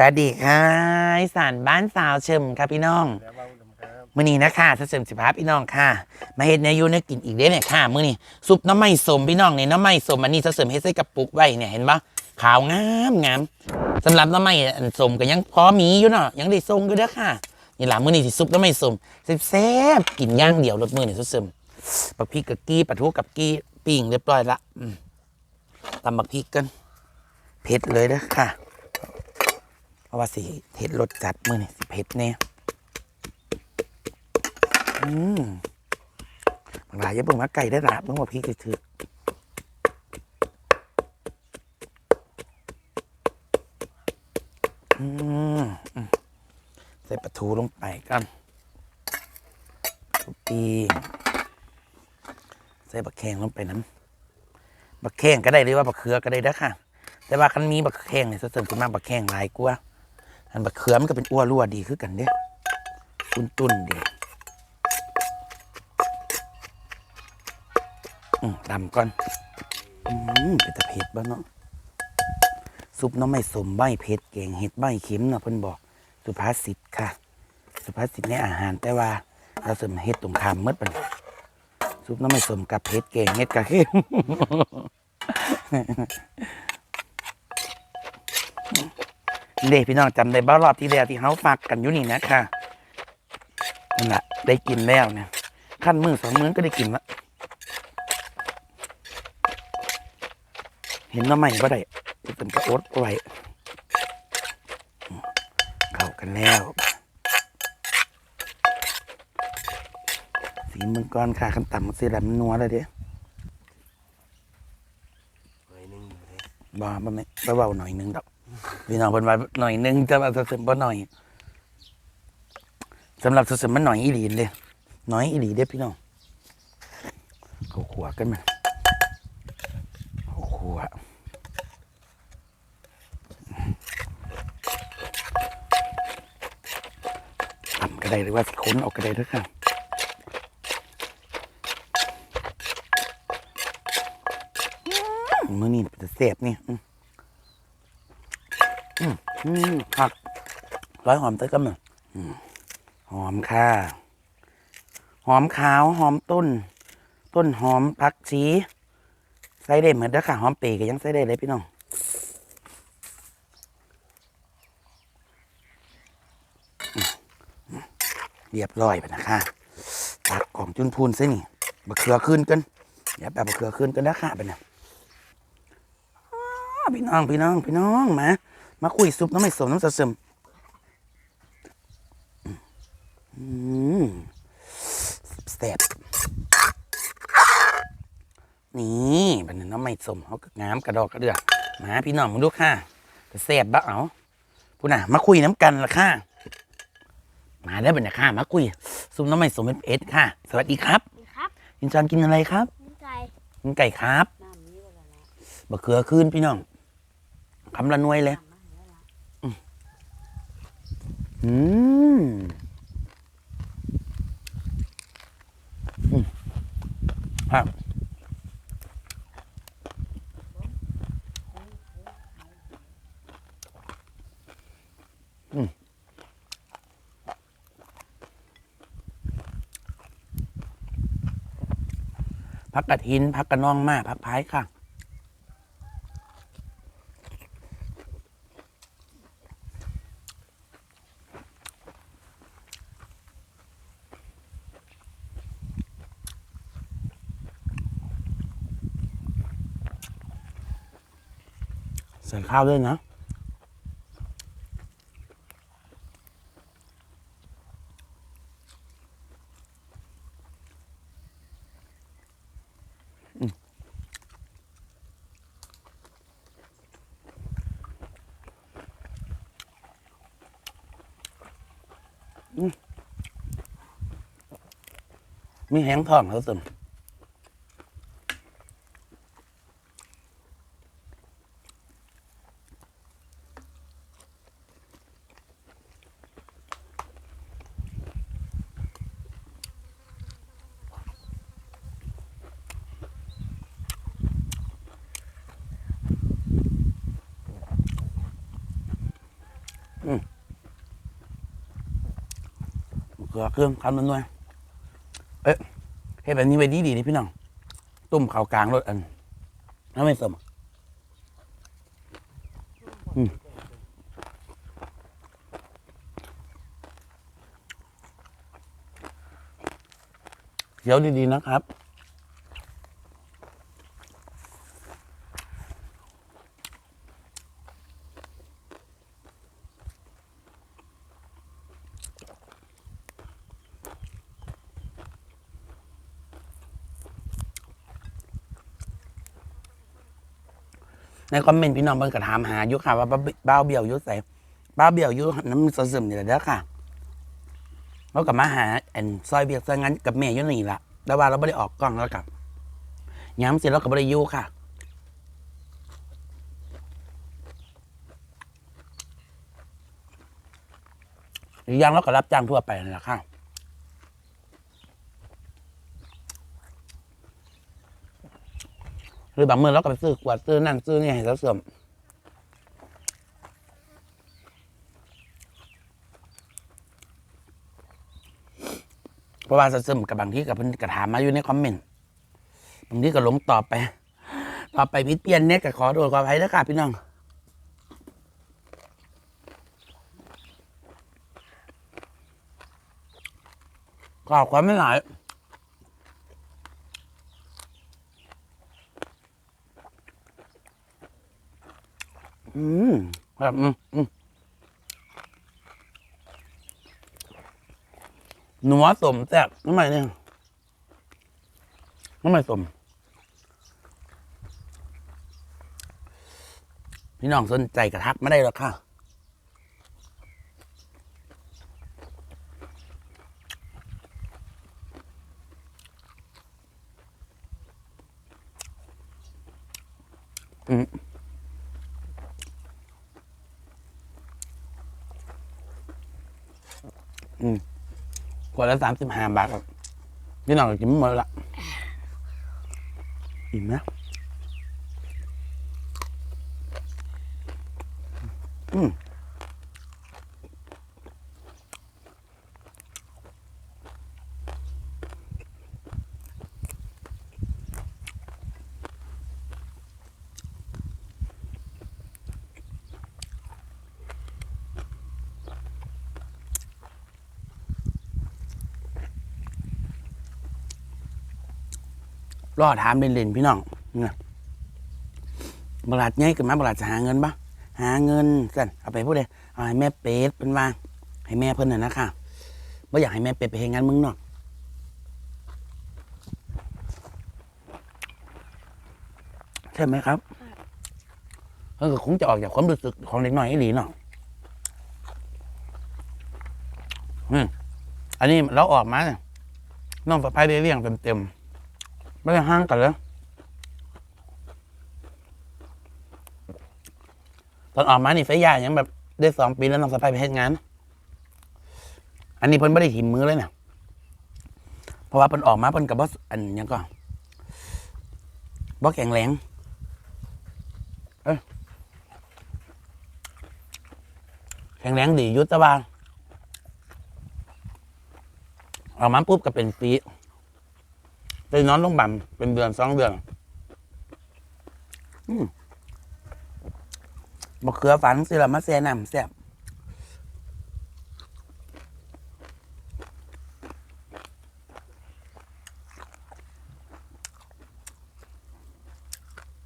สวัสดีค่ะอีสานบ้านสาวเชิมค่ะพี่น้องแล้วเบาดำครับมื้อนี้นะคะถ้าเสริมสิภาพพี่น้องค่ะ มาเฮ็ดเนื้อยูเนื้อกินอีกเด้เนี่ยค่ะมื้อนี้ซุปน้ำไม่สมพี่น้องเนี่ยน้ำไม่สมอันนี้ถ้าเสริมเฮ็ดใส่กระปุกไว้เนี่ยเห็นปะขาวงามงามสำหรับน้ำไม่อันสมก็ยังพอมีอยู่เนาะยังได้ทรงอยู่เด้อค่ะนี่หล่ะมื้อนี้สิซุปน้ำไม่สมแซ่บๆกินย่างเดียวรสมื้อนี่เสริมบักพริกกับกี้ปลาทูกับกี้ปิ้งเรียบร้อยละอืมตำบักพริกกันเผ็ดเลยเด้อค่ะ เพราะว่าสิเผ็ดรสจัดมือนี่สิเผ็ดแน่อืมบางรายอยังเบิ่งมาไก่ได้ละเบิ่งว่าพี่ถืออือใส่ปลาทูลงไปกันทุปีใส่บักแข้งลงไปน้ำบักแข้งก็ได้หรือว่าบักเขือก็ได้เด้ค่ะ แต่ว่าคันมีบักแข้งเนี่ยเสริมขึ้นมากบักแข้งหลายกว่า อันบักเขือมันก็เป็นอ้วรั่วดีคือกันเด้ตุนตุนๆดีอืมดำก่อน อืมเป็นตะเผ็ดบ้างเนาะซุปน้ำไม่สมใบเผ็ดแกงเห็ดใบเข็มเนาะเพิ่นบอก สุภาษิตค่ะ สุภาษิตในอาหารแต่ว่าเราเสริมเห็ดตรงคามเมื่อปันซุปน้ำไม่สมกับเผ็ดแกงเห็ดกับเข็ม เด็พี่น้องจำได้บ้ารอบที่แล้วที่เขาฝากกันอยู่นี่นะค่ะนั่นแหละได้กินแล้วเนี่ยขั้นมือสองมื้อก็ได้กินละเห็นว่าใหม่ก็ได้เป็นกระโอ๊ตไว้เข้ากันแล้ว สีมังกรค่ะคันต่ำมันสีดำนัวเลยเด้หน่อยหนึงอยู่เลยบ่บ่ไม่บ่เบาหน่อยหนึงดอก พี่น้องเพิ่นว่าหน่อยหนึงแต่ว่าสมบ่หน่อยสำหรับสมมันหน่อยอีหลีเด้หน่อยอีหลีเด้พี่น้องเขาขัวกันมาเขาขัวต่ำก็ได้หรือว่าสิค้นออกก็ได้ด้วยค่ะมื่อนี้จะเสพนี่ อืมผักร้อยหอมเต้ยกันมาอืมหอมค่ะ หอมขาวหอมต้น ต้นหอมผักชีใส่ได้เหมือนเด้อค่ะ หอมปรย์ก็ยังใส่ได้เลยพี่น้องเรียบร้อยไปนะคะตักของจุนพูนซะนี่บะเขือขึ้นกันอย่าแบบบะเขือขึ้นกันนะค่ะไปนะพี่น้องพี่น้องพี่น้องมา มาคุยซุปน้ำไม่สมน้ำสะเสมอืมแซ่บนี่บันนี้น้ำไม่สมเขาก็งามกระดอกกระเดือกมาพี่น้องมาดูค่ะจะแซ่บบ้าเอาพูดน่ะมาคุยน้ำกันละค่ะมาได้เป็นค่ะมาคุยซุปน้ำไม่สมเป็นเอสค่ะ สวัสดีครับนี่ครับยินจอนกินอะไรครับนี่ไก่กินไก่ครับน้ำนี้ก็แล้วบะเขือขึ้นพี่น้องคำละหน่วยเลยน้ำมาแล้ว อืมอืมครับอืมพักกระถินพักกระนองมาพักพายค่ะ ข้าวด้วยนะ มีแห้งทองเขาตึม ลือเครื่องคันมันด้วยเอ๊ะเห็ดแบบนี้ไว้ดีดีนี่พี่น้องต้มข้าวกลางรสอันน้ำไม่สมอืมเดี๋ยวดีๆนะครับ ในคอมเมนต์พี่น้องเบิ่งก็ถามหาอยู่ค่ะ ว่าบ้าบ้าวเบี้ยวอยู่ใส่บ้าวเบี้ยวอยู่น้ำมันซึมๆนี่แหละเด้อค่ะเรากลับมาหาแอนซอยเบียกซอยงั้นกับแม่อยู่นี่ละแต่ว่าเราไม่ได้ออกกล้องแล้วกับย้ำเสร็จแล้วก็ไม่ได้อยู่ค่ะหรือยังเราก็รับจ้างทั่วไปนั่นแหละค่ะ หรือบางมือเราก็ไปซื้อขวดซื้อนั่นซื้อนี่ให้เราเสื่อมเพราะว่าเสื่อมกับบางที่กับเพิ่นกระถามมาอยู่ในคอมเมนต์บางที่ก็หลงตอบไปตอบไปพิดเปลี่ยนเน็ตก็ขอโทษขออภัยนะค่ะพี่น้องขอบความไม่หลาย อืมครับอืมอืมหนัวสมแซ่บน้ำไมเนี่ยน้ำไมสมพี่น้องสนใจกระทักไม่ได้หรอกค่ะ อืม ขวดละสามสิบห้าบาทครับพี่น้องก็กินไม่หมดละอิ่มนะอืม รอถามเล่นๆพี่น้องเนี่ยบลาดไงกันมาบลาดจะหาเงินปะหาเงินสั่นเอาไปพูดเลยเอาให้แม่เป็ดเป็นว่าให้แม่เพิ่นน่ะนะค่ะไม่อยากให้แม่เป็ดไปเฮงงานมึงเนอกใช่ไหมครับเออก็คงจะออกจากความรู้สึกของเด็กน้อยไอ้หลีเนาะอืมอันนี้เราออกมาเนี่ยน้องสะพ้ายได้เลี้ยงเต็มๆ ไม่ได้ห่างกันเลยตอนออกมานี่ไฟยายังแบบได้สองปีแล้วน้องสะพายไปเฮ็ดงาน อันนี้เพิ่นไม่ได้หิมมือเลยเนี่ยเพราะว่าเพิ่นออกมาเพิ่นกับบอสอันยังก็บอแข็งแรงเอ้ยแข็งแรงดียุตแต่ว่าออกมาปุ๊บก็เป็นปี ไปนอนโรงพยาบาลเป็นเดือนสองเดือนอืมะเขือฝันสิละมาแซ่น้ำแซ่บ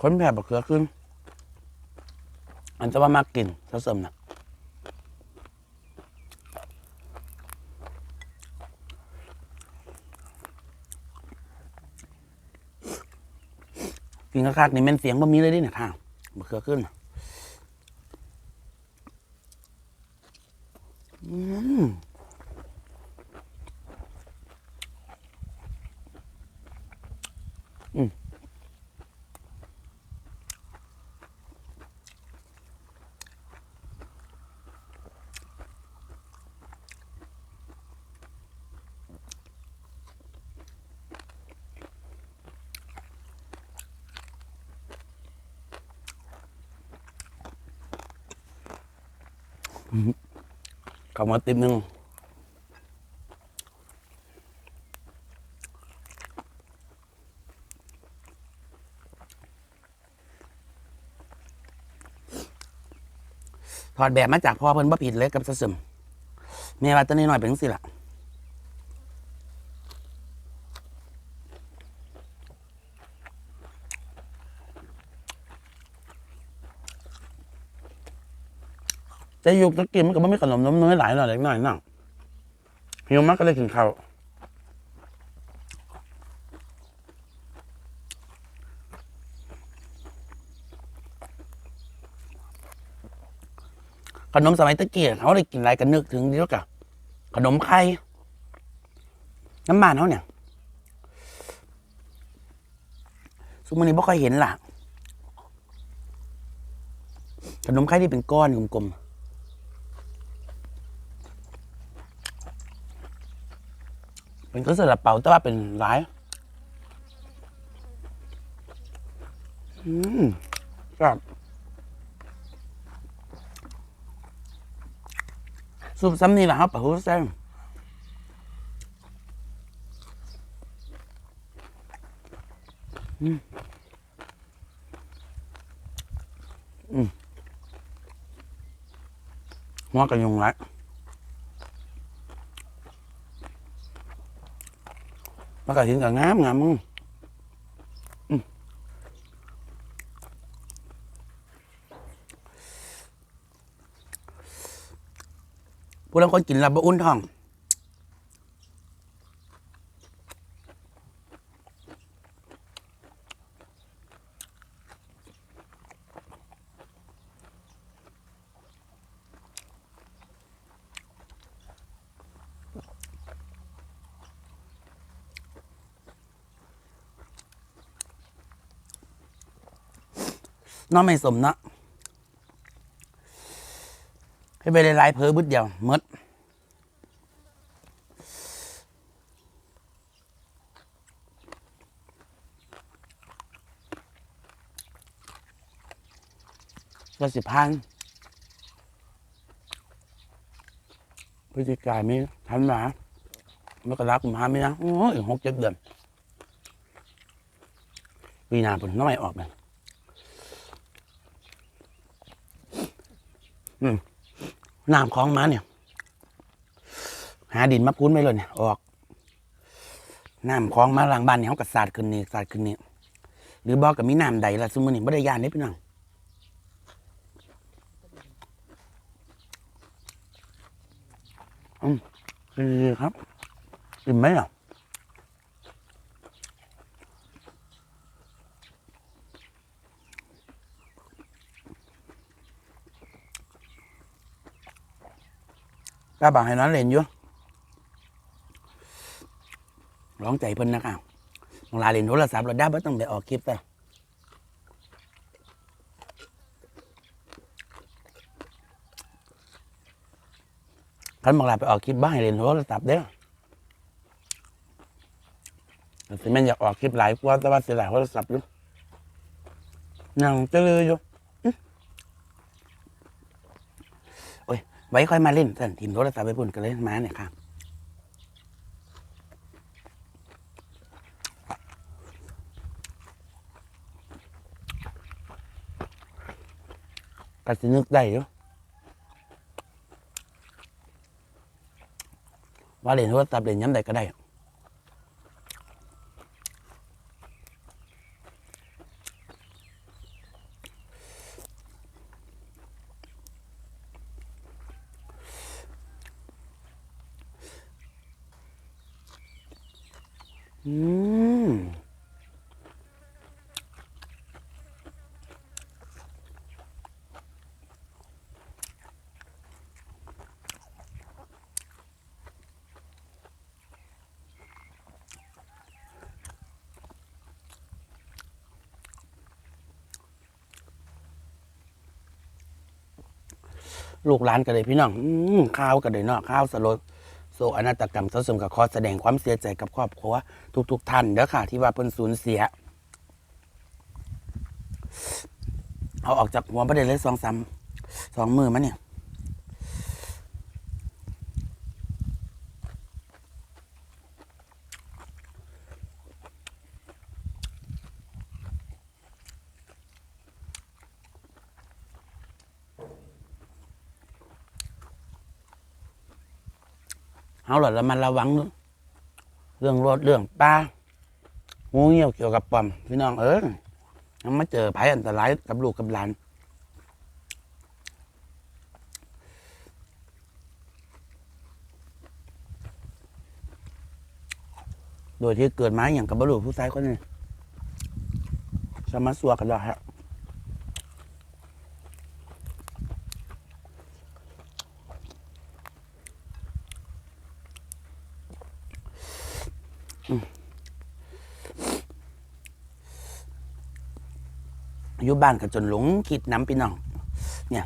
คนแผ่บะเขือขึ้น อันจะว่ามากกินเสริมนะ กินคักๆนี่แม่นเสียงบ่มีเลยดิเนี่ยท่าบ่เคือขึ้น เข้ามาติดหนึ่งถอดแบบมาจากพ่อเพิ่นบ่ผิดเลยกับสะซึมแม่ว่าตอนนี้หน่อยเป็นสิละ่ะ แต่ยุคตะกี้มันก็ไม่มีขนมนมเนยหลายหน่อยเล็กหน่อยนั่งหิวมากก็เลยกินข้าวขนมสมัยตะเกี้เขาได้กินอะไรกันนึกถึงเดียวกับขนมไข่น้ำบานเขาเนี่ยซุมันนี้ไม่ค่อยเห็นล่ะ ขนมไข่ที่เป็นก้อนกลมๆ เป็นก็สลับเปาแต่ว่าเป็นหลายอืมครับซุปซ้ำนี่แหละครับปะฮูแซงอืมอืมหัวกระยุงไรมันก็เห็นกับงามงามมึงผู้ลังคนกินลับบ่อุ่นท้อง น้องไม่สมนะให้ไปหลายเพอบึดเดียวมดก็สิพันพฤศจิกายนมีทันหมาเมื่อกรักมาไม่นะโอ้ยหกเจ็ดเดือนปีนาผลน้องไม่ออกเลย น้ำคลองมาเนี่ย หาดินมาพุ้นไปเลยเนี่ย ออก น้ำคลองมาหลังบ้านเนี่ยเขาก็สาดขึ้นนี่สาดขึ้นนี่หรือบอกกับมีน้ำใดละสมมุตินี่ไม่ได้ยานนี่พี่น้องอืมดีครับอิ่มไหมอะ ป้าบอกให้น้องเล่นอยู่ร้องใจเพิ่นนะคะมองลาเล่นโทรศัพท์เราได้ไม่ต้องไปออกคลิปแต่คันมองลาไปออกคลิปบ้างให้เล่นโทรศัพท์เด้อแต่สิแม่อยากออกคลิปหลายกว่าแต่ว่าเสียหลายโทรศัพท์อยู่นั่งเจอเลยอยู่อื้อโอ้ย ไว้ค่อยมาเล่นสั่นทีมโทรศัพท์ไปปุ่นกันเลยมาเนี่ยครับก็สินึกได้อยู่ว่าเล่นโทรศัพท์เล่นย้ำใดก็ได้ อืมลูกหลานกันเลยพี่น้องอข้าวกันเลยเนาะข้าวสลด โศกอนาตกรรมเสสมกับขอแสดงความเสียใจกับครอบครัวทุกๆท่านเด้อค่ะ ที่ว่าเพิ่นสูญเสีย เอาออกจากหัวประเด็นเลยสองสามสองมือมันเนี่ย เอาหลอดระมันระวัง เรื่องรถเรื่องป้างูเงี้ยวเกี่ยวกับปอม พี่น้องเออมาเจอภัยอันตรายกับลูกกับหลานโดยที่เกิดมาอย่างกับบรุษผู้ชายคนนี้สมาสัวกันได้ฮะ อยู่บ้านกันจนหลงคิดน้ำพี่น้อง เนี่ย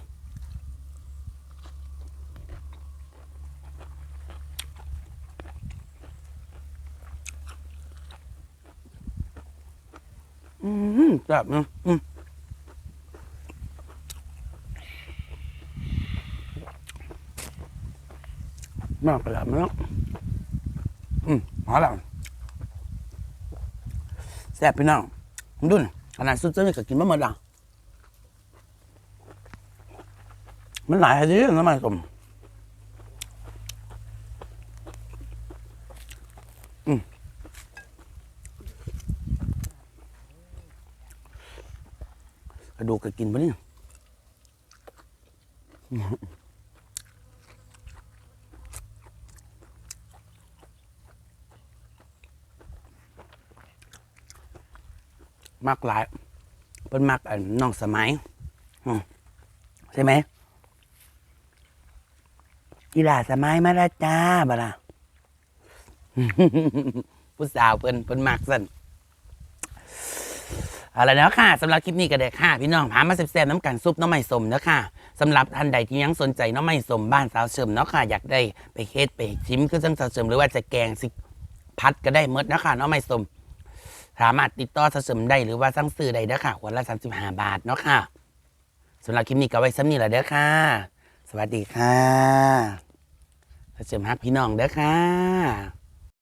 อืมแบบนะอืมมากเลยมั้งอืมพอแล้ว แซ่บพี่น้องผมดูนขนาดสุดเจ้านี่ก็กินมาหมดล้วมันหลายอะไรเรื่องน้ำมันสมอืมกระดูกก็กินปะเนี่ย มักหลายเป็นมักอันน้องสมัยใช่ไหมกีฬาสมัยมาแล้วจ้าบ่ล่ะผู้สาวเพิ่นเพิ่นมักสั่นเอาละแล้วค่ะสำหรับคลิปนี้ก็ได้ค่ะ พี่น้องพามาแซ่บๆน้ำกันซุปน้องใหม่สมเนาะค่ะสำหรับท่านใดที่ยังสนใจน้องใหม่สมบ้านสาวเสริมเนาะค่ะอยากได้ไปเฮ็ดไปชิมคือจังสาวเสริมหรือว่าจะแกงสิพัดก็ได้หมดนะค่ะน้องใหม่สม สามารถติดต่อสะสมได้หรือว่าสั่งซื้อได้เด้อค่ะวันละ35บาทเนาะค่ะสำหรับคลิปนี้ก็ไว้ซ้ำนี้แหละเด้อค่ะ สวัสดีค่ะสาวเสริมฮักพี่น้องเด้อค่ะ